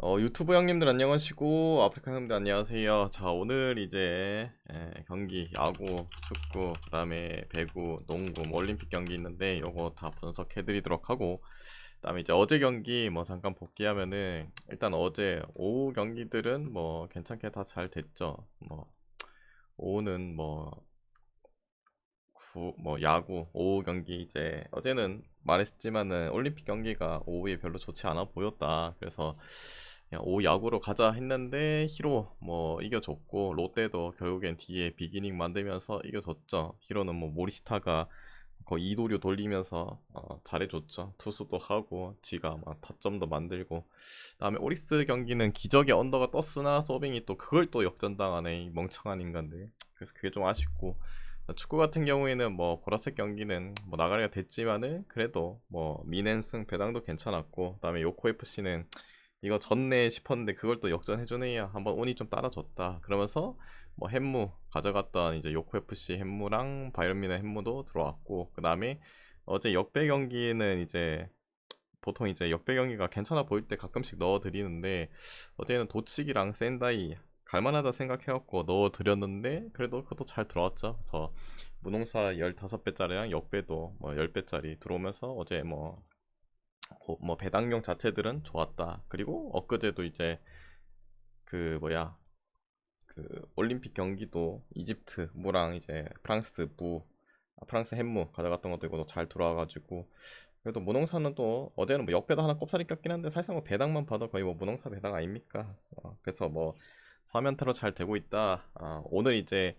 어, 유튜브 형님들 안녕하시고 아프리카 형님들 안녕하세요. 자 오늘 이제 에, 경기 야구, 축구, 그 다음에 배구, 농구, 뭐 올림픽 경기 있는데 요거 다 분석해 드리도록 하고 그 다음에 이제 어제 경기 뭐 잠깐 복귀하면은 일단 어제 오후 경기들은 뭐 괜찮게 다 잘 됐죠. 뭐 오후는 뭐 구, 뭐 야구 오후 경기 이제 어제는 말했지만은 올림픽 경기가 오후에 별로 좋지 않아 보였다. 그래서 오후 야구로 가자 했는데 히로 뭐 이겨줬고 롯데도 결국엔 뒤에 비기닝 만들면서 이겨줬죠. 히로는 뭐 모리시타가 거의 이도류 돌리면서 어, 잘해줬죠. 투수도 하고 지가 막 타점도 만들고 다음에 오리스 경기는 기적의 언더가 떴으나 소빙이 또 그걸 또 역전당하네 이 멍청한 인간들. 그래서 그게 좀 아쉽고 축구 같은 경우에는 뭐 보라색 경기는 뭐 나가리가 됐지만은 그래도 뭐 미넨승 배당도 괜찮았고 그다음에 요코 FC는 이거 졌네 싶었는데 그걸 또 역전해주네요. 한번 운이 좀 따라줬다. 그러면서 뭐 햄무 가져갔던 이제 요코 FC 햄무랑 바이런미네 햄무도 들어왔고 그 다음에 어제 역배 경기는 이제 보통 이제 역배 경기가 괜찮아 보일 때 가끔씩 넣어드리는데 어제는 도치기랑 센다이 갈만하다 생각해갖고 넣어드렸는데 그래도 그것도 잘 들어왔죠. 그래서 무농사 15배짜리랑 역배도 뭐 10배짜리 들어오면서 어제 뭐, 고, 뭐 배당용 자체들은 좋았다. 그리고 엊그제도 이제 그 뭐야 그 올림픽 경기도 이집트 무랑 이제 프랑스 무 아, 프랑스 햄무 가져갔던 것도 이거 잘 들어와가지고 그래도 무농사는 또 어제는 뭐 역배도 하나 꼽사리 꼈긴 한데 사실상 뭐 배당만 봐도 거의 뭐 무농사 배당 아닙니까? 어, 그래서 뭐 3연타로 잘 되고 있다. 아, 오늘 이제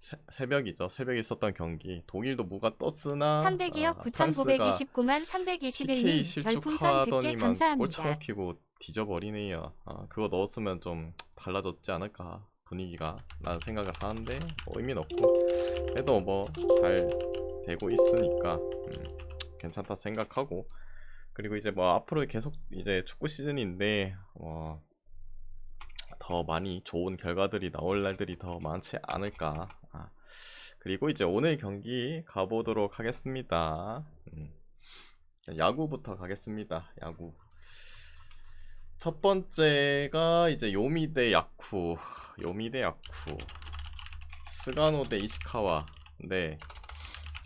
새, 벽이죠 새벽에 있었던 경기. 독일도 무가 떴으나 300이요. 아, 9,929만 321님 별풍선 100개 실축하더니만 골 감사합니다. 쳐넣히고 뒤져버리네요. 아, 그거 넣었으면 좀 달라졌지 않을까 분위기가 라는 생각을 하는데 뭐 의미는 없고 그래도 뭐 잘 되고 있으니까 음, 괜찮다 생각하고 그리고 이제 뭐 앞으로 계속 이제 축구 시즌인데 어, 더 많이 좋은 결과들이 나올 날들이 더 많지 않을까. 아, 그리고 이제 오늘 경기 가보도록 하겠습니다. 음. 야구부터 가겠습니다. 야구. 첫 번째가 이제 요미 대 야쿠. 요미 대 야쿠. 스가노 대 이시카와. 네.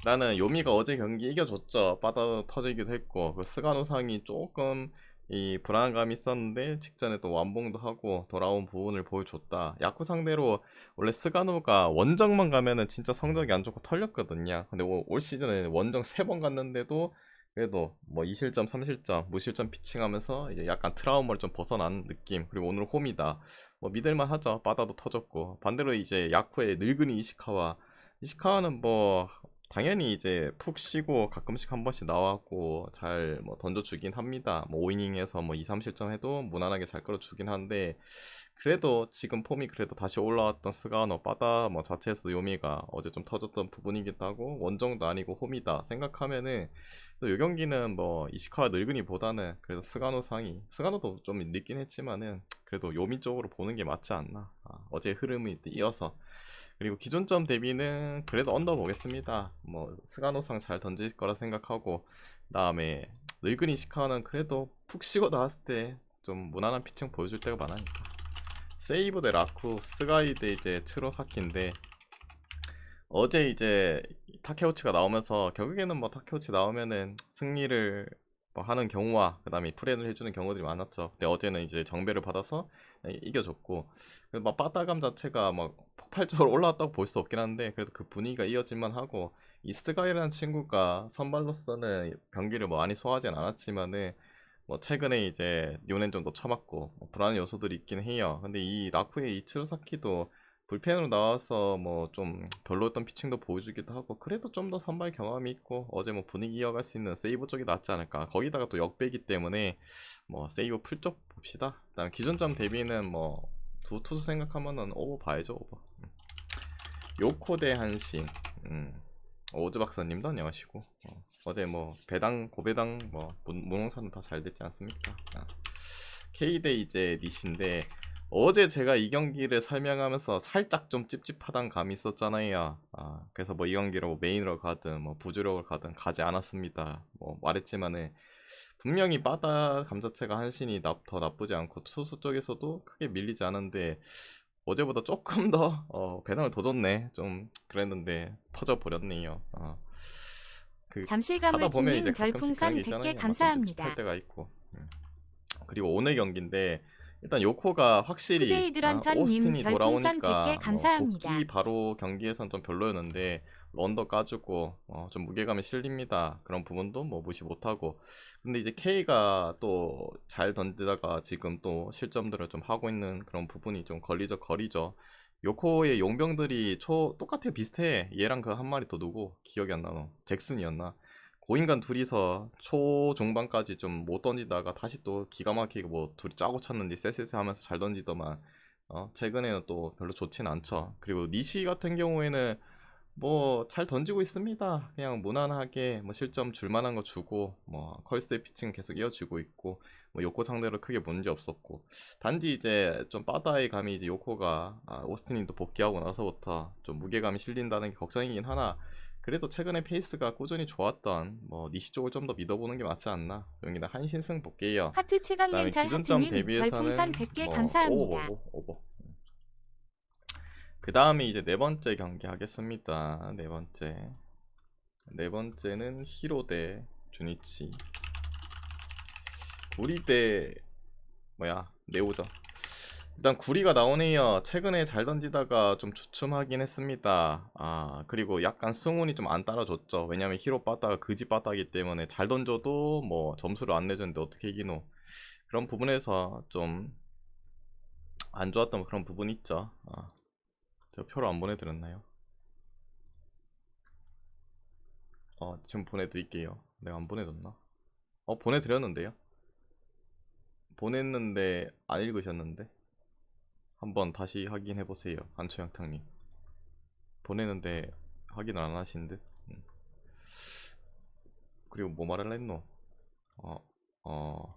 나는 요미가 어제 경기 이겨줬죠. 빠져 터지기도 했고. 그 스가노 상이 조금 이 불안감이 있었는데 직전에 또 완봉도 하고 돌아온 부분을 보여줬다. 야쿠 상대로 원래 스가노가 원정만 가면은 진짜 성적이 안 좋고 털렸거든요. 근데 올, 올 시즌에 원정 3번 갔는데도 그래도 뭐 2실점, 3실점, 무실점 피칭하면서 이제 약간 트라우마를 좀 벗어난 느낌. 그리고 오늘 홈이다. 뭐 믿을만 하죠. 바다도 터졌고. 반대로 이제 야쿠의 늙은이 이시카와 이시카와는 뭐 당연히 이제 푹 쉬고 가끔씩 한 번씩 나와갖고 잘 뭐 던져주긴 합니다. 뭐 5이닝에서 뭐 2, 3실점 해도 무난하게 잘 끌어주긴 하는데 그래도 지금 폼이 그래도 다시 올라왔던 스가노 바다 뭐 자체에서 요미가 어제 좀 터졌던 부분이기도 하고 원정도 아니고 홈이다 생각하면은 또 요 경기는 뭐 이시카와 늙은이보다는 그래도 스가노 상이 스가노도 좀 늦긴 했지만은 그래도 요미 쪽으로 보는 게 맞지 않나 아, 어제 흐름이 이어서 그리고 기존점 대비는 그래도 언더 보겠습니다. 뭐 스가노상 잘 던질 거라 생각하고 그다음에 늙은 이 시카는 그래도 푹 쉬고 나왔을 때 좀 무난한 피칭 보여줄 때가 많으니까 세이브 대 라쿠 스가이 대 이제 트로사키인데 어제 이제 타케우치가 나오면서 결국에는 뭐 타케우치 나오면은 승리를 뭐 하는 경우와 그 다음에 프레를 해주는 경우들이 많았죠. 근데 어제는 이제 정배를 받아서 이겨줬고 막 빠따감 자체가 막 폭발적으로 올라왔다고 볼 수 없긴 한데 그래도 그 분위기가 이어질만 하고 이 스가이라는 친구가 선발로서는 경기를 뭐 많이 소화하진 않았지만은 뭐 최근에 이제 요넨 좀더 쳐맞고 뭐 불안한 요소들이 있긴 해요. 근데 이 라쿠의 이츠루사키도 불펜으로 나와서 뭐 좀 별로였던 피칭도 보여주기도 하고 그래도 좀 더 선발 경험이 있고 어제 뭐 분위기 이어갈 수 있는 세이브 쪽이 낫지 않을까 거기다가 또 역배기 때문에 뭐 세이브 풀 쪽 봅시다 일단 기존점 대비는 뭐 두 투수 생각하면은 오버 봐야죠 오버 음. 요코 대 한신 음. 오즈 박사님도 안녕하시고 어. 제뭐 배당 고배당 뭐 무농사는 다 잘 됐지 않습니까 아. K 대 이제 니신데 어제 제가 이 경기를 설명하면서 살짝 좀 찝찝하단 감이 있었잖아요. 아, 그래서 뭐 이 경기를 뭐 메인으로 가든 뭐 부주력으로 가든 가지 않았습니다. 뭐 말했지만은 분명히 바다 감자채가 한신이 나, 더 나쁘지 않고 투수 쪽에서도 크게 밀리지 않은데 어제보다 조금 더 어, 배당을 더 줬네 좀 그랬는데 터져 버렸네요. 어. 그 보면 이제 잠실가물주님 가끔씩 별풍선 그런 게 100개 있잖아요. 막 감사합니다. 할 때가 있고. 음. 그리고 오늘 경기인데 일단 요코가 확실히 아, 오스틴이 돌아오니까 100개 뭐 감사합니다. 복귀 바로 경기에선 좀 별로였는데 런더 까주고 어, 좀 무게감이 실립니다. 그런 부분도 뭐 무시 못하고 근데 이제 K가 또 잘 던지다가 지금 또 실점들을 좀 하고 있는 그런 부분이 좀 걸리적 거리죠. 요코의 용병들이 초 똑같아 비슷해. 얘랑 그 한 마리 더 누구 기억이 안 나노. 잭슨이었나? 고인간 둘이서 초 중반까지 좀 못 던지다가 다시 또 기가 막히게 뭐 둘이 짜고 쳤는지 쎄쎄쎄 하면서 잘 던지더만 어 최근에는 또 별로 좋진 않죠. 그리고 니시 같은 경우에는 뭐 잘 던지고 있습니다. 그냥 무난하게 뭐 실점 줄 만한 거 주고 뭐 컬스의 피칭 계속 이어지고 있고 뭐 요코 상대로 크게 문제 없었고 단지 이제 좀 바다의 감이 이제 요코가 아, 오스틴이 또 복귀하고 나서부터 좀 무게감이 실린다는 게 걱정이긴 하나 그래도 최근에 페이스가 꾸준히 좋았던 뭐 니시 쪽을 좀 더 믿어보는 게 맞지 않나 여기다 한신승 볼게요. 하트 최강 기준점 하트님 대비해서는 별풍선 100개 뭐 감사합니다. 오버 오버 오버. 그 다음에 이제 네 번째 경기 하겠습니다. 네 번째 네 번째는 히로 대 주니치 구리 대 뭐야 네오죠. 일단 구리가 나오네요. 최근에 잘 던지다가 좀 주춤하긴 했습니다. 아 그리고 약간 승운이 좀 안 따라줬죠. 왜냐면 히로 빠따가 그지 빠따기 때문에 잘 던져도 뭐 점수를 안 내줬는데 어떻게 이기노. 그런 부분에서 좀 안 좋았던 그런 부분이 있죠. 아, 제가 표를 안 보내드렸나요? 어 지금 보내드릴게요. 내가 안 보내줬나? 어 보내드렸는데요. 보냈는데 안 읽으셨는데 한번 다시 확인해 보세요 한초영탕님 보내는데 확인을 안 하신 듯 음. 그리고 뭐 말할라 했노 어, 어,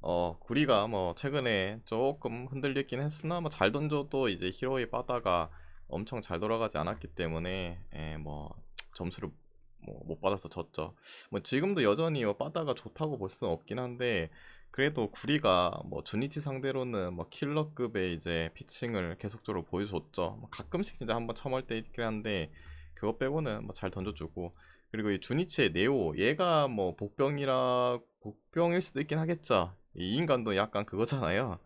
어, 구리가 뭐 최근에 조금 흔들렸긴 했으나 뭐 잘 던져도 이제 히로의 바다가 엄청 잘 돌아가지 않았기 때문에 예, 뭐 점수를 뭐 못 받아서 졌죠. 뭐 지금도 여전히 뭐 바다가 좋다고 볼 수는 없긴 한데 그래도 구리가 뭐 주니티 상대로는 뭐 킬러급의 이제 피칭을 계속적으로 보여줬죠. 뭐 가끔씩 진짜 한번 처멀 때 있긴 한데 그거 빼고는 뭐 잘 던져주고 그리고 이 주니치의 네오 얘가 뭐 복병이라 복병일 수도 있긴 하겠죠. 이 인간도 약간 그거잖아요.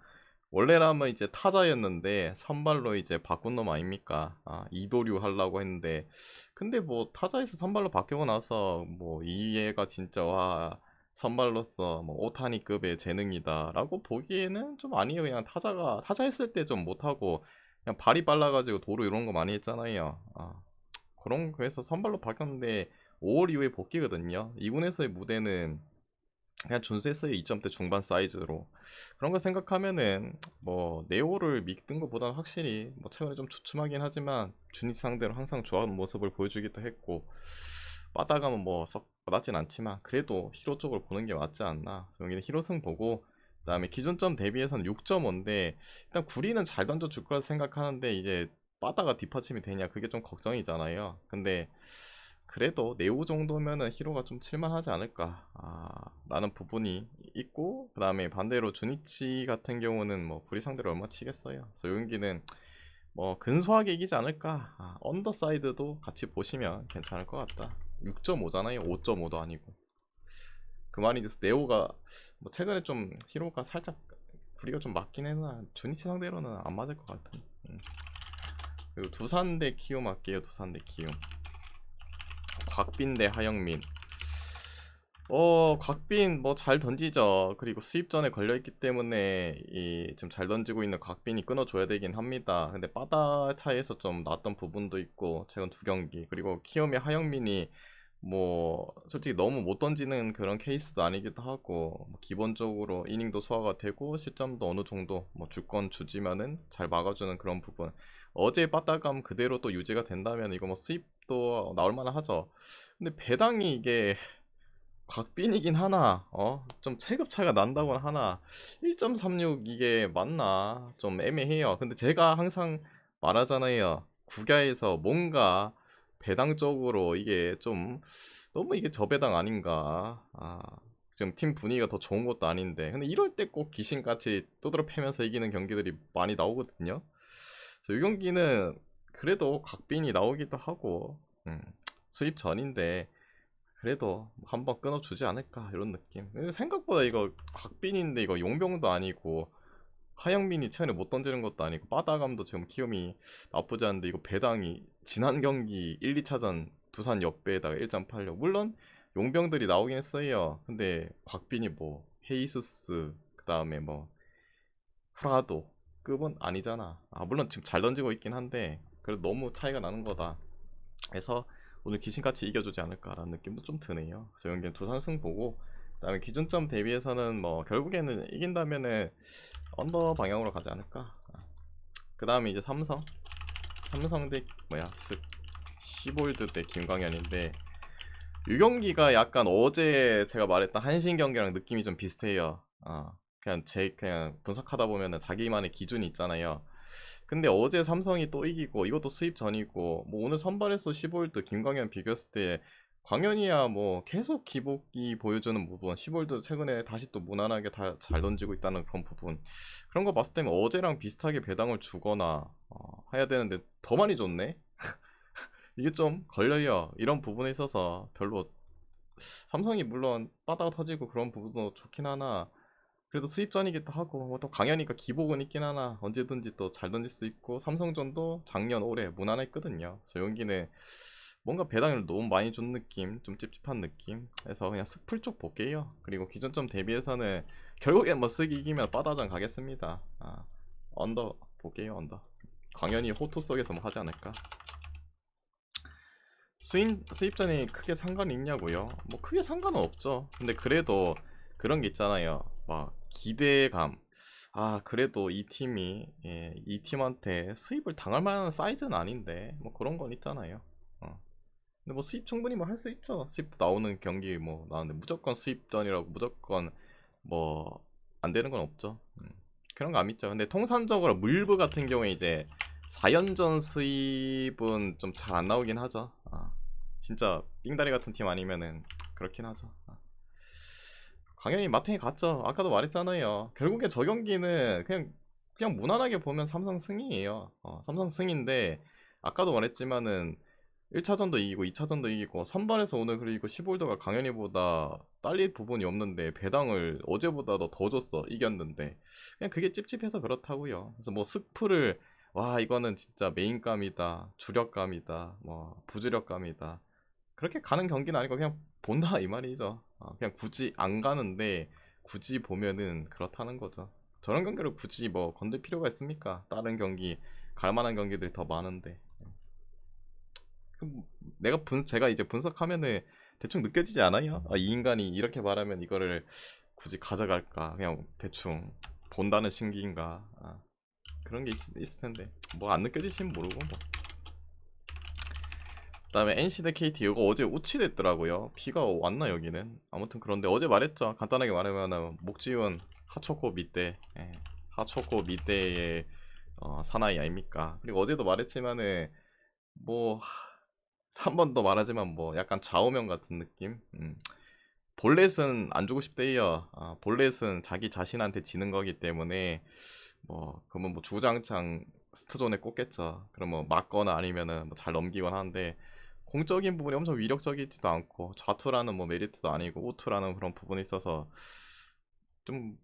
원래라면 이제 타자였는데 선발로 이제 바꾼 놈 아닙니까? 아, 이도류 하려고 했는데 근데 뭐 타자에서 선발로 바뀌고 나서 뭐이 얘가 진짜 와 선발로서 뭐 오타니급의 재능이다 라고 보기에는 좀 아니에요. 그냥 타자가 타자 했을 때 좀 못하고 그냥 발이 빨라가지고 도로 이런 거 많이 했잖아요. 아, 그런 거에서 선발로 바뀌었는데 5월 이후에 복귀거든요. 2군에서의 무대는 그냥 준수했어요. 2점대 중반 사이즈로. 그런 거 생각하면은 뭐 네오를 믿는 것보다는 확실히 뭐 최근에 좀 주춤하긴 하지만 주닛 상대로 항상 좋아하는 모습을 보여주기도 했고 빠다가면 뭐썩 와닿진 않지만 그래도 히로 쪽을 보는 게 맞지 않나. 여기는 히로승 보고 그 다음에 기존점 대비해서는 6.5인데 일단 구리는 잘 던져줄 거라 생각하는데 이제 빠다가 뒷받침이 되냐 그게 좀 걱정이잖아요. 근데 그래도 네오 정도면은 히로가 좀 칠만하지 않을까 아, 라는 부분이 있고 그 다음에 반대로 주니치 같은 경우는 뭐 구리 상대로 얼마 치겠어요. 그래서 요 경기는 뭐 근소하게 이기지 않을까 아, 언더사이드도 같이 보시면 괜찮을 것 같다. 6.5잖아요. 5.5도 아니고. 그 말이 돼서 네오가 뭐 최근에 좀 히로가 살짝 구리가 좀 맞긴 해나 주니치 상대로는 안 맞을 것 같은. 음. 그리고 두산 대 키움 할게요. 두산 대 키움. 곽빈 대 하영민. 어, 곽빈 뭐 잘 던지죠. 그리고 수입 전에 걸려 있기 때문에 이 지금 잘 던지고 있는 곽빈이 끊어줘야 되긴 합니다. 근데 바다 차이에서 좀 났던 부분도 있고 최근 두 경기 그리고 키움의 하영민이 뭐 솔직히 너무 못 던지는 그런 케이스도 아니기도 하고 뭐 기본적으로 이닝도 소화가 되고 시점도 어느 정도 뭐 주권 주지만은 잘 막아주는 그런 부분. 어제 빠따감 그대로 또 유지가 된다면 이거 뭐 수입도 나올 만은 하죠. 근데 배당이 이게 곽빈이긴 하나 어? 좀 체급차가 난다고는 하나 1.36 이게 맞나 좀 애매해요 근데 제가 항상 말하잖아요 국야에서 뭔가 배당 쪽으로 이게 좀 너무 이게 저배당 아닌가 아 지금 팀 분위기가 더 좋은 것도 아닌데 근데 이럴 때 꼭 귀신같이 두드러 패면서 이기는 경기들이 많이 나오거든요. 그래서 이 경기는 그래도 각빈이 나오기도 하고 음, 수입 전인데 그래도 한번 끊어주지 않을까 이런 느낌. 생각보다 이거 각빈인데 이거 용병도 아니고 하영민이 최근에 못 던지는 것도 아니고 빠다감도 지금 키움이 나쁘지 않은데 이거 배당이 지난 경기 1, 2차전 두산 역배에다가 1.86 물론 용병들이 나오긴 했어요. 근데 곽빈이 뭐 헤이스스 그 다음에 뭐 프라도 급은 아니잖아. 아 물론 지금 잘 던지고 있긴 한데 그래도 너무 차이가 나는 거다. 그래서 오늘 귀신같이 이겨주지 않을까라는 느낌도 좀 드네요. 그래서 연기는 두산 승 보고 그 다음에 기준점 대비해서는 뭐 결국에는 이긴다면은 언더 방향으로 가지 않을까. 그 다음에 이제 삼성 삼성 대 뭐야 스 시볼드 대 김광현인데 이 경기가 약간 어제 제가 말했던 한신 경기랑 느낌이 좀 비슷해요. 어, 그냥 제 그냥 분석하다 보면은 자기만의 기준이 있잖아요. 근데 어제 삼성이 또 이기고 이것도 수입 전이고 뭐 오늘 선발에서 시볼드 김광현 비겼을 때 광현이야 뭐 계속 기복이 보여주는 부분 시볼드 최근에 다시 또 무난하게 다 잘 던지고 있다는 그런 부분. 그런 거 봤을 때는 어제랑 비슷하게 배당을 주거나 어, 해야 되는데 더 많이 줬네? 이게 좀 걸려요. 이런 부분에 있어서 별로 삼성이 물론 빠다가 터지고 그런 부분도 좋긴 하나. 그래도 수입전이기도 하고 뭐또 강현이가 기복은 있긴 하나. 언제든지 또 잘 던질 수 있고 삼성전도 작년 올해 무난했거든요. 그래서 여기는 뭔가 배당을 너무 많이 준 느낌 좀 찝찝한 느낌 그래서 그냥 스풀 쪽 볼게요. 그리고 기존점 대비해서는 결국엔 뭐 쓰기 이기면 빠다장 가겠습니다. 아, 언더 볼게요 언더. 광현이 호투 속에서 뭐 하지 않을까? 수인, 수입전이 크게 상관이 있냐고요? 뭐 크게 상관은 없죠. 근데 그래도 그런 게 있잖아요. 막 기대감. 아 그래도 이 팀이 예, 이 팀한테 수입을 당할 만한 사이즈는 아닌데 뭐 그런 건 있잖아요. 어. 근데 뭐 수입 충분히 뭐 할 수 있죠 수입 나오는 경기 뭐 나오는데 무조건 수입전이라고 무조건 뭐 안 되는 건 없죠 음. 그런 거 안 믿죠 근데 통산적으로 물브 같은 경우에 이제 4연전 수입은 좀 잘 안 나오긴 하죠 아, 진짜 삥다리 같은 팀 아니면은 그렇긴 하죠 아. 강현이 마탱이 갔죠. 아까도 말했잖아요. 결국에 저 경기는 그냥 그냥 무난하게 보면 삼성 승이에요. 어, 삼성 승인데 아까도 말했지만은 1차전도 이기고 2차전도 이기고 선발에서 오늘 그리고 시볼더가 강현이보다 딸릴 부분이 없는데 배당을 어제보다도 더 줬어 이겼는데 그냥 그게 찝찝해서 그렇다고요. 그래서 뭐 스프를 와 이거는 진짜 메인감이다 주력감이다 뭐 부주력감이다 그렇게 가는 경기는 아니고 그냥 본다 이 말이죠. 어, 그냥 굳이 안 가는데 굳이 보면은 그렇다는 거죠. 저런 경기를 굳이 뭐 건들 필요가 있습니까? 다른 경기 갈 만한 경기들이 더 많은데. 내가 분 제가 이제 분석하면은 대충 느껴지지 않아요? 아, 이 인간이 이렇게 말하면 이거를 굳이 가져갈까? 그냥 대충 본다는 신기인가? 아, 그런 게 있, 있을 텐데 뭐 안 느껴지시면 모르고 뭐. 그다음에 NC 대 KT 이거 어제 우치됐더라고요. 비가 왔나 여기는. 아무튼 그런데 어제 말했죠. 간단하게 말하면 목지훈 하초코 밑대 예, 하초코 밑대의 어, 사나이 아닙니까? 그리고 어제도 말했지만은 뭐 한 번 더 말하지만 뭐 약간 좌우명 같은 느낌. 음. 볼넷은 안 주고 싶대요. 아, 볼넷은 자기 자신한테 지는 거기 때문에 뭐 그러면 뭐 주장창 스트존에 꽂겠죠. 그러면 맞거나 아니면은 뭐 잘 넘기거나 하는데 공적인 부분이 엄청 위력적이지도 않고 좌투라는 뭐 메리트도 아니고 우투라는 그런 부분이 있어서 좀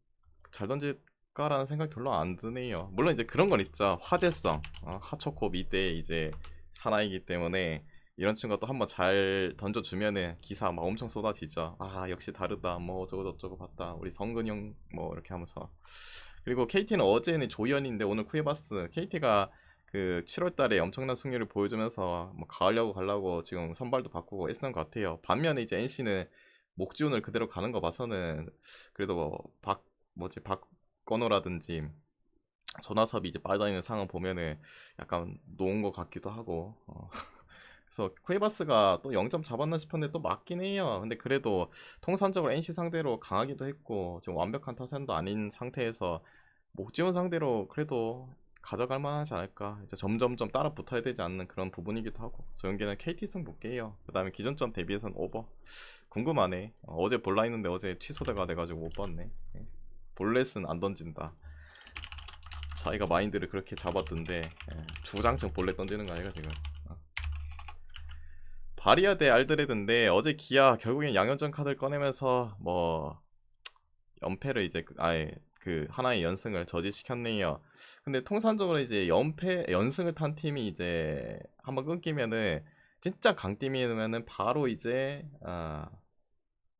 잘 던질까라는 생각 별로 안 드네요. 물론 이제 그런 건 있죠. 화제성. 어, 하초코 밑에 이제 사나이기 때문에 이런 친구가 또 한번 잘 던져주면은 기사 막 엄청 쏟아지죠. 아 역시 다르다. 뭐 어쩌고 저쩌고 봤다. 우리 성근이 형 뭐 이렇게 하면서 그리고 KT는 어제는 조현인데 오늘 쿠에바스 KT가 그 7월달에 엄청난 승률을 보여주면서 뭐 가려고 가려고 지금 선발도 바꾸고 애쓰는 것 같아요. 반면에 이제 NC는 목지훈을 그대로 가는 거 봐서는 그래도 뭐 박 뭐지 박건호라든지 전화섭이 이제 빠져있는 상황 보면은 약간 놓은 것 같기도 하고 어. 그래서 쿠에바스가 또 0점 잡았나 싶었는데 또 맞긴 해요. 근데 그래도 통산적으로 NC 상대로 강하기도 했고 좀 완벽한 타선도 아닌 상태에서 목지훈 상대로 그래도 가져갈 만하지 않을까 이제 점점점 따라 붙어야 되지 않는 그런 부분이기도 하고 저 경기는 KT 승 볼게요 그 다음에 기존점 대비해서는 오버 궁금하네 어, 제 볼라 했는데 어제 취소가 돼가지고 못 봤네 예. 볼렛은 안 던진다 자기가 마인드를 그렇게 잡았던데 예. 주장창 볼렛 던지는 거 아이가 지금 어. 바리아 대 알드레드인데 어제 기아 결국엔 양현전 카드를 꺼내면서 뭐 연패를 이제 그- 아예 그 하나의 연승을 저지시켰네요. 근데 통산적으로 이제 연패 연승을 탄 팀이 이제 한번 끊기면은 진짜 강팀이면은 바로 이제 아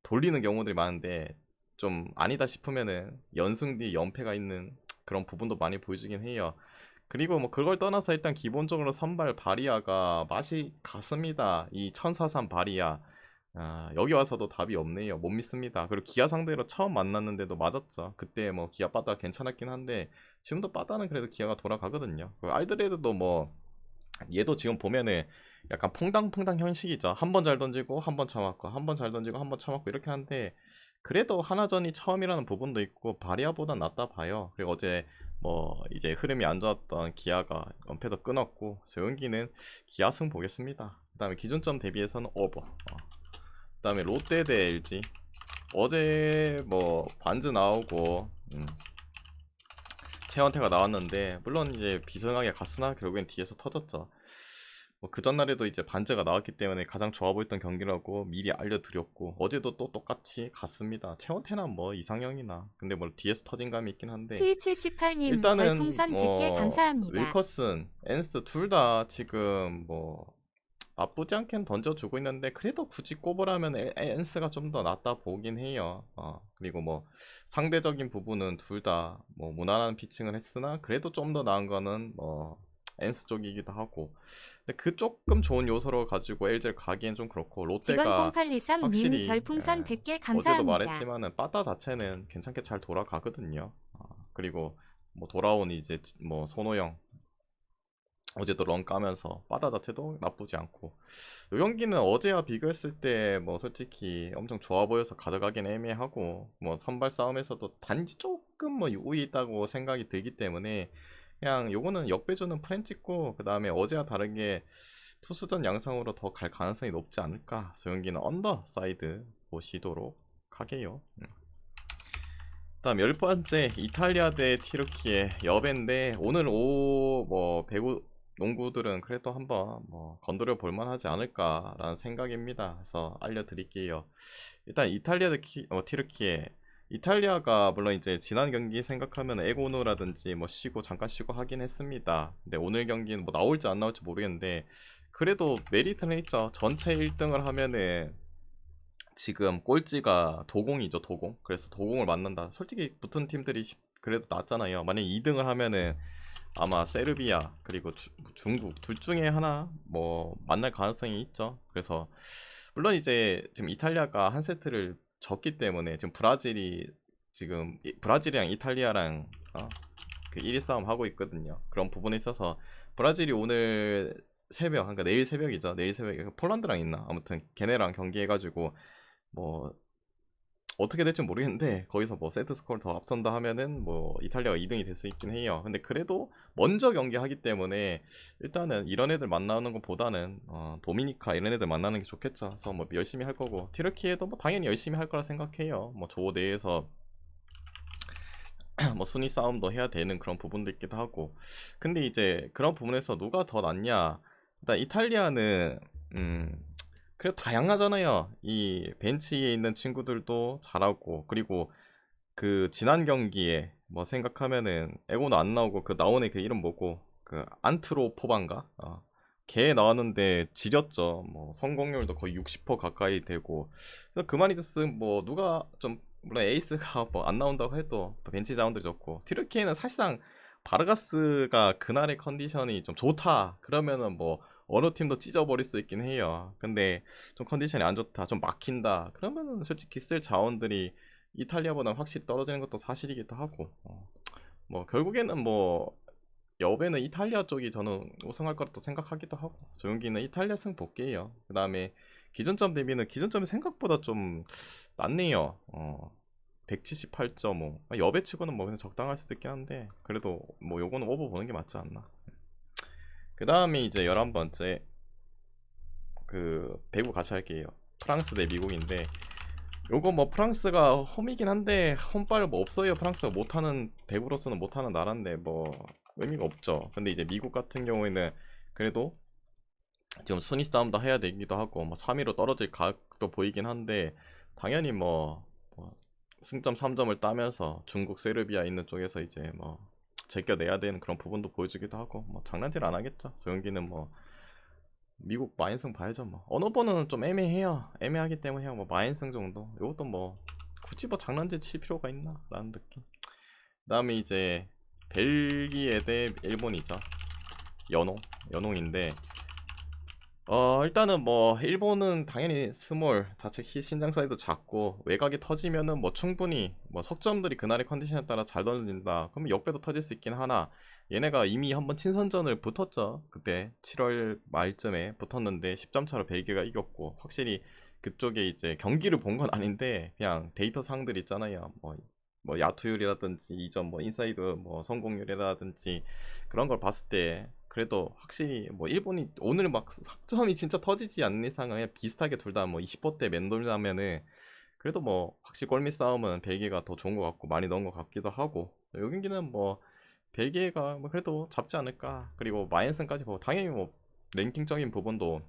돌리는 경우들이 많은데 좀 아니다 싶으면은 연승 뒤 연패가 있는 그런 부분도 많이 보여주긴 해요. 그리고 뭐 그걸 떠나서 일단 기본적으로 선발 바리아가 맛이 갔습니다. 이 천사산 바리아. 아, 여기 와서도 답이 없네요. 못 믿습니다. 그리고 기아 상대로 처음 만났는데도 맞았죠. 그때 뭐 기아 빠따 괜찮았긴 한데 지금도 빠따는 그래도 기아가 돌아가거든요. 그 알드레드도 뭐 얘도 지금 보면은 약간 퐁당퐁당 형식이죠. 한 번 잘 던지고 한 번 참았고 한 번 잘 던지고 한 번 참았고 이렇게 하는데 그래도 하나전이 처음이라는 부분도 있고 바리아보다 낫다 봐요. 그리고 어제 뭐 이제 흐름이 안 좋았던 기아가 연패도 끊었고 저 경기는 기아승 보겠습니다. 그 다음에 기준점 대비해서는 오버. 어. 그 다음에 롯데 대 LG 어제 뭐 반즈 나오고 음. 최원태가 나왔는데 물론 이제 비승하게 갔으나 결국엔 뒤에서 터졌죠. 뭐 그 전날에도 이제 반즈가 나왔기 때문에 가장 좋아 보였던 경기라고 미리 알려드렸고 어제도 또 똑같이 갔습니다. 최원태나 뭐 이상형이나 근데 뭐 뒤에서 터진 감이 있긴 한데 T78님 일단은 별풍선 100개 뭐 감사합니다. 윌커슨, 엔스 둘 다 지금 뭐 나쁘지 않게 던져주고 있는데 그래도 굳이 꼽으라면 에- 엔스가 좀 더 낫다 보긴 해요. 어, 그리고 뭐 상대적인 부분은 둘 다 뭐 무난한 피칭을 했으나 그래도 좀 더 나은 거는 뭐 엔스 쪽이기도 하고 근데 그 조금 좋은 요소로 가지고 LG를 가기엔 좀 그렇고 롯데가 직원 0823님 확실히, 별풍선 예, 100개 어제도 감사합니다. 말했지만은 빠따 자체는 괜찮게 잘 돌아가거든요. 어, 그리고 뭐 돌아온 이제 지- 뭐 손호영 어제도 런 까면서 빠따 자체도 나쁘지 않고 요 경기는 어제와 비교했을 때 뭐 솔직히 엄청 좋아 보여서 가져가긴 애매하고 뭐 선발 싸움에서도 단지 조금 뭐 우위 있다고 생각이 들기 때문에 그냥 요거는 역배주는 프렌 찍고 그 다음에 어제와 다르게 투수전 양상으로 더 갈 가능성이 높지 않을까 저 경기는 언더 사이드 보시도록 하게요 음. 다음 열 번째 이탈리아 대 티르키의 여배인데 오늘 오뭐 배구 농구들은 그래도 한번 뭐 건드려 볼 만 하지 않을까라는 생각입니다. 그래서 알려드릴게요. 일단 이탈리아 대 키, 어, 티르키의 이탈리아가 물론 이제 지난 경기 생각하면 에고노라든지 뭐 쉬고 잠깐 쉬고 하긴 했습니다. 근데 오늘 경기는 뭐 나올지 안 나올지 모르겠는데 그래도 메리트는 있죠. 전체 1등을 하면은 지금 꼴찌가 도공이죠, 도공. 그래서 도공을 만난다. 솔직히 붙은 팀들이 쉽- 그래도 낫잖아요. 만약 2등을 하면은 아마 세르비아 그리고 주- 중국 둘 중에 하나 뭐 만날 가능성이 있죠. 그래서 물론 이제 지금 이탈리아가 한 세트를 졌기 때문에 지금 브라질이 지금 이- 브라질이랑 이탈리아랑 어, 그 1위 싸움 하고 있거든요. 그런 부분에 있어서 브라질이 오늘 새벽 그러니까 내일 새벽이죠. 내일 새벽에 폴란드랑 있나 아무튼 걔네랑 경기해가지고 뭐 어떻게 될지 모르겠는데 거기서 뭐 세트 스코어를 더 앞선다 하면은 뭐 이탈리아가 2등이 될 수 있긴 해요. 근데 그래도 먼저 경기하기 때문에 일단은 이런 애들 만나는 것보다는 어, 도미니카 이런 애들 만나는 게 좋겠죠. 그래서 뭐 열심히 할 거고 티르키에도 뭐 당연히 열심히 할 거라 생각해요. 뭐 조 내에서 뭐 순위 싸움도 해야 되는 그런 부분도 있기도 하고 근데 이제 그런 부분에서 누가 더 낫냐 일단 이탈리아는 음 그래도 다양하잖아요. 이 벤치에 있는 친구들도 잘하고 그리고 그 지난 경기에 뭐 생각하면은 에고는 안 나오고 그 나오는 그 이름 뭐고 그 안트로포반가? 어. 걔 나왔는데 지렸죠. 뭐 성공률도 거의 60% 가까이 되고. 그래서 그 말이 됐음. 뭐 누가 좀 물론 에이스가 뭐 안 나온다고 해도 벤치 자원들이 좋고. 티르키에는 사실상 바르가스가 그날의 컨디션이 좀 좋다. 그러면은 뭐 어느 팀도 찢어버릴 수 있긴 해요 근데 좀 컨디션이 안 좋다 좀 막힌다 그러면은 솔직히 쓸 자원들이 이탈리아보다 확실히 떨어지는 것도 사실이기도 하고 어. 뭐 결국에는 뭐 여배는 이탈리아 쪽이 저는 우승할 거라고 생각하기도 하고 저 경기는 이탈리아 승 볼게요 그 다음에 기존점 대비는 기존점이 생각보다 좀 낮네요 어. 178.5 아, 여배 치고는 뭐 그냥 적당할 수도 있긴 한데 그래도 뭐 요거는 오버 보는 게 맞지 않나 그 다음에 이제 11번째 그 배구 같이 할게요. 프랑스 대 미국인데 요거 뭐 프랑스가 홈이긴 한데 홈발 뭐 없어요. 프랑스가 못하는 배구로서는 못하는 나라인데 뭐 의미가 없죠. 근데 이제 미국 같은 경우에는 그래도 지금 순위 싸움도 해야 되기도 하고 뭐 3위로 떨어질 각도 보이긴 한데 당연히 뭐, 뭐 승점 3점을 따면서 중국 세르비아 있는 쪽에서 이제 뭐 제껴내야 되는 그런 부분도 보여주기도 하고 뭐 장난질 안 하겠죠. 저 경기는 뭐 미국 마인승 봐야죠 뭐. 번은 좀 애매해요. 애매하기 때문에 뭐 마인승 정도. 이것도 뭐 굳이 뭐 장난질 칠 필요가 있나? 라는 느낌. 그 다음에 이제 벨기에 대 일본이죠. 연홍 연홍인데 어 일단은 뭐 일본은 당연히 스몰 자체 히- 신장 사이도 작고 외곽이 터지면은 뭐 충분히 뭐 석점들이 그날의 컨디션에 따라 잘 던진다. 그러면 역배도 터질 수 있긴 하나. 얘네가 이미 한번 친선전을 붙었죠. 그때 7월 말쯤에 붙었는데 10점 차로 벨기에가 이겼고 확실히 그쪽에 이제 경기를 본 건 아닌데 그냥 데이터 상들 있잖아요. 뭐, 뭐 야투율이라든지 이점 뭐 인사이드 뭐 성공률이라든지 그런 걸 봤을 때 그래도 확실히 뭐 일본이 오늘 막 석점이 진짜 터지지 않는 이상은 비슷하게 둘 다 뭐 20%대 맨돌라면은 그래도 뭐 확실히 골밑 싸움은 벨기에가 더 좋은 것 같고 많이 넣은 것 같기도 하고 이 경기는 뭐 벨기에가 뭐 그래도 잡지 않을까 그리고 마인슨까지 보고 당연히 뭐 랭킹적인 부분도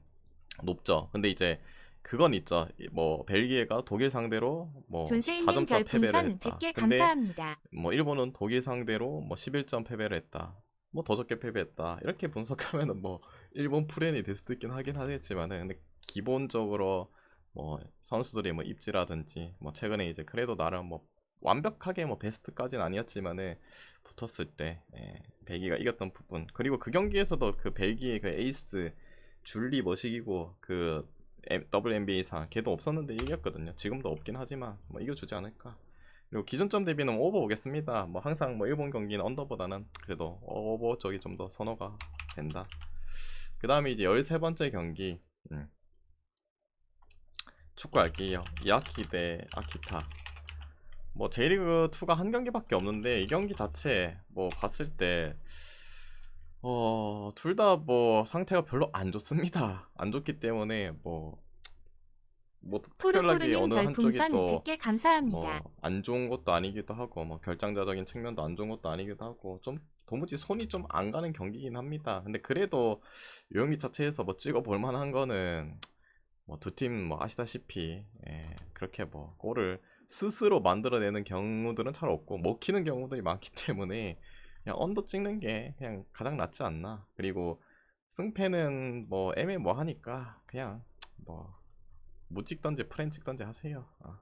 높죠 근데 이제 그건 있죠 뭐 벨기에가 독일 상대로 뭐 존세이님 4점 차 패배를 별풍선 했다 100개 근데 감사합니다. 뭐 일본은 독일 상대로 뭐 11점 패배를 했다. 뭐 더 적게 패배했다. 이렇게 분석하면은 뭐 일본 프렌이 될 수도 있긴 하긴 하겠지만은 근데 기본적으로 뭐 선수들의 뭐 입지라든지 뭐 최근에 이제 그래도 나름 뭐 완벽하게 뭐 베스트까지는 아니었지만은 붙었을 때 예, 벨기에가 이겼던 부분 그리고 그 경기에서도 그 벨기에 그 에이스 줄리 머시기고 그 WNBA상 걔도 없었는데 이겼거든요. 지금도 없긴 하지만 뭐 이겨주지 않을까. 그리고 기준점 대비는 오버 오겠습니다. 뭐 항상 뭐 일본 경기는 언더보다는 그래도 오버 쪽이 좀 더 선호가 된다. 그 다음에 이제 13번째 경기 음. 축구 할게요. 이아키 대 아키타. 뭐 J리그 2가 한 경기밖에 없는데 이 경기 자체 뭐 봤을 때 어, 둘 다 뭐 상태가 별로 안 좋습니다. 안 좋기 때문에 뭐, 뭐 특별하게 어느 한쪽이 별풍선 또 100개 감사합니다. 뭐 안 좋은 것도 아니기도 하고 뭐 결장자적인 측면도 안 좋은 것도 아니기도 하고 좀 도무지 손이 좀 안 가는 경기긴 합니다. 근데 그래도 이 경기 자체에서 뭐 찍어 볼 만한 거는 뭐 두 팀 뭐 아시다시피 예, 그렇게 뭐 골을 스스로 만들어내는 경우들은 잘 없고 먹히는 경우들이 많기 때문에 그냥 언더 찍는 게 그냥 가장 낫지 않나. 그리고 승패는 뭐 애매모하니까 그냥 뭐 무 찍던지 프렌 찍던지 하세요. 아.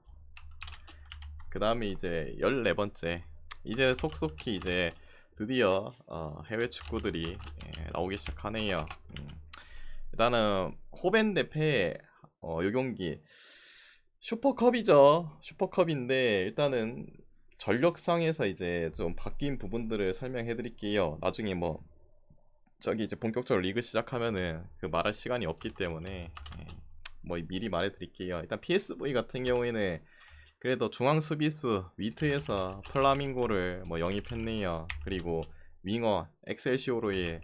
그 다음에 이제 14번째 이제 속속히 이제 드디어 어, 해외 축구들이 예, 나오기 시작하네요 음. 일단은 호벤 대패 어, 요 경기 슈퍼컵이죠 슈퍼컵인데 일단은 전력상에서 이제 좀 바뀐 부분들을 설명해 드릴게요 나중에 뭐 저기 이제 본격적으로 리그 시작하면은 그 말할 시간이 없기 때문에 예, 뭐 미리 말해 드릴게요 일단 PSV 같은 경우에는 그래도 중앙 수비수 위트에서 플라밍고를 뭐 영입했네요. 그리고 윙어 엑셀시오로의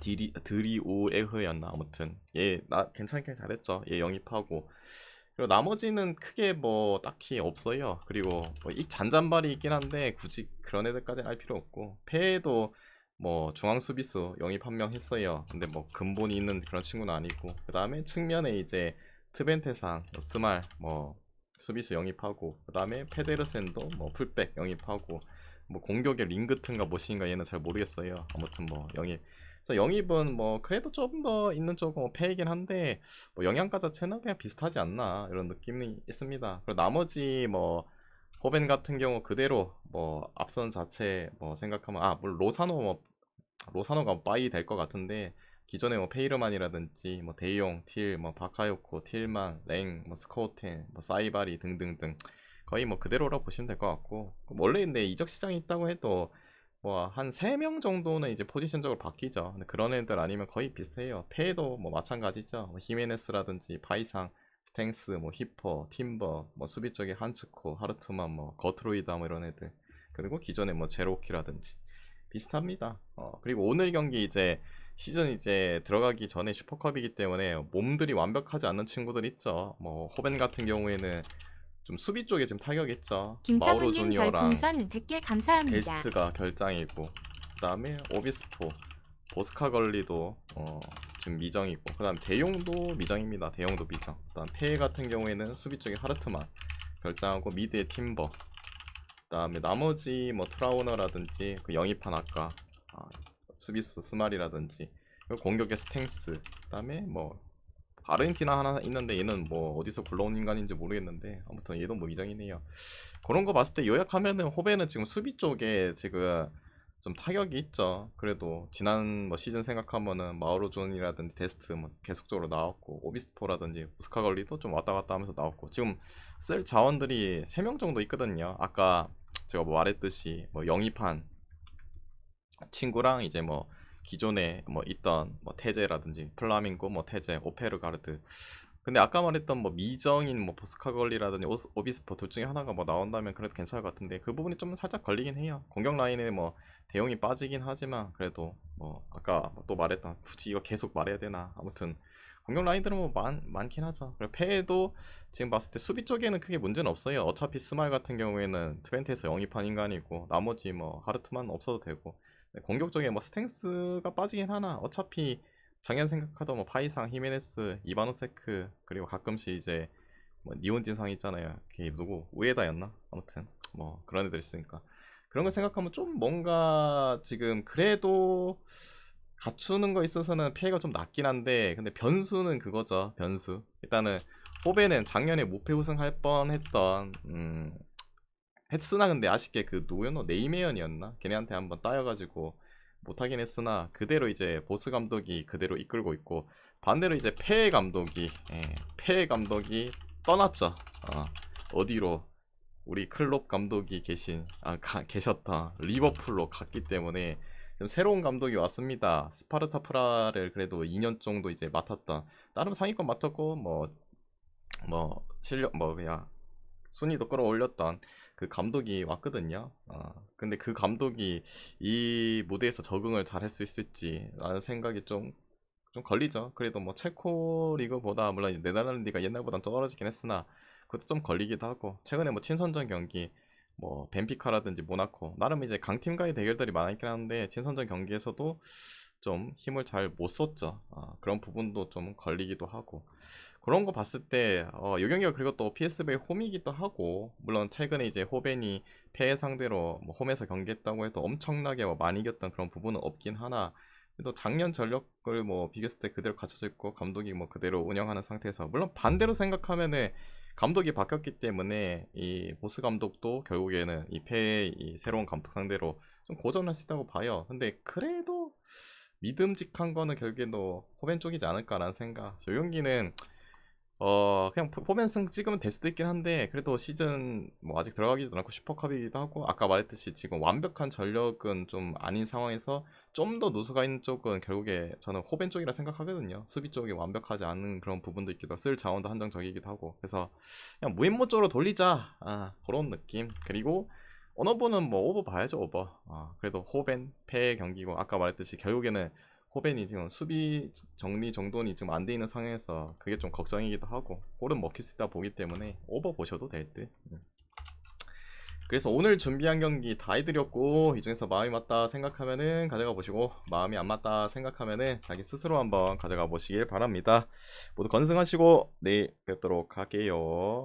디리 드리오에흐였나 아무튼 얘 나 괜찮게 잘했죠. 얘 영입하고 그리고 나머지는 크게 뭐 딱히 없어요. 그리고 뭐 이 잔잔발이 있긴 한데 굳이 그런 애들까지는 할 필요 없고 패에도 뭐 중앙 수비수 영입 한 명 했어요. 근데 뭐 근본이 있는 그런 친구는 아니고 그 다음에 측면에 이제 트벤테상, 스말 뭐 수비수 영입하고 그 다음에 페데르센도 뭐 풀백 영입하고 뭐 공격의 링그튼가 뭐신가 얘는 잘 모르겠어요. 아무튼 뭐 영입. 그래서 영입은 뭐 그래도 조금 더 있는 쪽은 뭐 패이긴 한데 뭐 영양가 자체는 그냥 비슷하지 않나 이런 느낌이 있습니다. 그리고 나머지 뭐 호벤 같은 경우 그대로 뭐 앞선 자체 뭐 생각하면 아 물론 로사노 뭐 로사노가 빠이 될 것 같은데 기존에 뭐 페이르만이라든지 뭐 데이용, 틸, 뭐 바카요코, 틸만, 랭, 뭐 스코텐, 뭐 사이바리 등등등 거의 뭐 그대로라고 보시면 될 것 같고 원래 근데 이적 시장이 있다고 해도 뭐 한 3명 정도는 이제 포지션적으로 바뀌죠. 근데 그런 애들 아니면 거의 비슷해요. 페도 뭐 마찬가지죠. 뭐 히메네스라든지 파이상, 스탱스, 뭐 히퍼, 팀버, 뭐 수비 쪽에 한츠코, 하르트만, 뭐 거트로이다 뭐 이런 애들 그리고 기존에 뭐 제로키라든지 비슷합니다. 어, 그리고 오늘 경기 이제 시즌 이제 들어가기 전에 슈퍼컵이기 때문에 몸들이 완벽하지 않는 친구들 있죠. 뭐 호벤 같은 경우에는 좀 수비 쪽에 지금 타격했죠. 마우로 주니어랑 별풍선 100개 감사합니다. 베스트가 결장이고 그다음에 오비스포 보스카 걸리도 어, 지금 미정이고 그다음 대용도 미정입니다 대용도 미정 그다음 페이 같은 경우에는 수비 쪽에 하르트만 결장하고 미드에 팀버 그 다음에 나머지 뭐 트라우너라든지 그 영입한 아까 아, 수비스 스말이라든지 그리고 공격의 스탱스 그다음에 뭐 아르헨티나 하나 있는데 얘는 뭐 어디서 굴러온 인간인지 모르겠는데 아무튼 얘도 뭐 미정이네요 그런 거 봤을 때 요약하면은 호베는 지금 수비 쪽에 지금 좀 타격이 있죠. 그래도 지난 뭐 시즌 생각하면은 마우로존이라든지 데스트 뭐 계속적으로 나왔고 오비스포라든지 스카걸리도 좀 왔다 갔다 하면서 나왔고 지금 쓸 자원들이 3명 정도 있거든요. 아까 제가 뭐 말했듯이 뭐 영입한 친구랑 이제 뭐 기존에 뭐 있던 뭐 태제라든지 플라밍고 뭐 태제 오페르가르드 근데 아까 말했던 뭐 미정인 뭐 보스카걸리라든지 오비스포 둘 중에 하나가 뭐 나온다면 그래도 괜찮을 것 같은데 그 부분이 좀 살짝 걸리긴 해요. 공격 라인에 뭐 대용이 빠지긴 하지만 그래도 뭐 아까 또 말했던 굳이 이거 계속 말해야 되나 아무튼 공격 라인들은 뭐 많, 많긴 하죠. 그리고 패도 지금 봤을 때 수비 쪽에는 크게 문제는 없어요. 어차피 스말 같은 경우에는 트웬트에서 영입한 인간이고 나머지 뭐 하르트만 없어도 되고 네, 공격 쪽에 뭐 스탱스가 빠지긴 하나 어차피 작년 생각하던 뭐 파이상, 히메네스, 이바노세크 그리고 가끔씩 이제 뭐 니온진상 있잖아요. 걔 누구 우에다였나? 아무튼 뭐 그런 애들 있으니까 그런 거 생각하면 좀 뭔가 지금 그래도 갖추는 거 있어서는 피해가 좀 낮긴 한데 근데 변수는 그거죠 변수. 일단은 호베는 작년에 무패 우승할 뻔했던 음 했으나 근데 아쉽게 그 누구였노? 네이메연이었나? 걔네한테 한번 따여가지고 못하긴 했으나 그대로 이제 보스 감독이 그대로 이끌고 있고 반대로 이제 페 감독이 예, 페 감독이 떠났죠. 어, 어디로? 우리 클롭 감독이 계신 아 가- 계셨다 리버풀로 갔기 때문에 지금 새로운 감독이 왔습니다. 스파르타 프라를 그래도 2년 정도 이제 맡았던 나름 상위권 맡았고 뭐뭐 실력 뭐 그냥 순위도 끌어올렸던 그 감독이 왔거든요. 어, 근데 그 감독이 이 무대에서 적응을 잘 할 수 있을지 라는 생각이 좀 좀 걸리죠. 그래도 뭐 체코 리그보다 물론 이제 네덜란드 리가 옛날보단 떨어지긴 했으나 그것도 좀 걸리기도 하고 최근에 뭐 친선전 경기 뭐 벤피카라든지 모나코 나름 이제 강팀과의 대결들이 많았긴 한데 친선전 경기에서도 좀 힘을 잘 못 썼죠. 아, 그런 부분도 좀 걸리기도 하고 그런 거 봤을 때 어, 요 경기가 그리고 또 PSV의 홈이기도 하고 물론 최근에 이제 호벤이 패해 상대로 뭐 홈에서 경기했다고 해도 엄청나게 뭐 많이 이겼던 그런 부분은 없긴 하나 그래도 작년 전력을 뭐 비교했을 때 그대로 갖춰져 있고 감독이 뭐 그대로 운영하는 상태에서 물론 반대로 생각하면은 감독이 바뀌었기 때문에 이 보스 감독도 결국에는 이 패의 이 새로운 감독 상대로 좀 고전할 수 있다고 봐요. 근데 그래도 믿음직한 거는 결국에도 호벤 쪽이지 않을까라는 생각. 저 경기는 어 그냥 포- 호벤 승 찍으면 될 수도 있긴 한데 그래도 시즌 뭐 아직 들어가기도 않고 슈퍼컵이기도 하고 아까 말했듯이 지금 완벽한 전력은 좀 아닌 상황에서 좀 더 누수가 있는 쪽은 결국에 저는 호벤 쪽이라 생각하거든요. 수비 쪽이 완벽하지 않은 그런 부분도 있기도 하고 쓸 자원도 한정적이기도 하고. 그래서 그냥 무인모 쪽으로 돌리자. 아 그런 느낌. 그리고 언어보는 뭐 오버 봐야죠 오버. 아 그래도 호벤 패 경기고 아까 말했듯이 결국에는 호벤이 지금 수비 정리 정돈이 지금 안 돼 있는 상황에서 그게 좀 걱정이기도 하고 골은 먹힐 수 있다 보기 때문에 오버 보셔도 될듯. 음. 그래서 오늘 준비한 경기 다 해드렸고 이 중에서 마음이 맞다 생각하면은 가져가 보시고 마음이 안 맞다 생각하면은 자기 스스로 한번 가져가 보시길 바랍니다. 모두 건승하시고 내일 뵙도록 할게요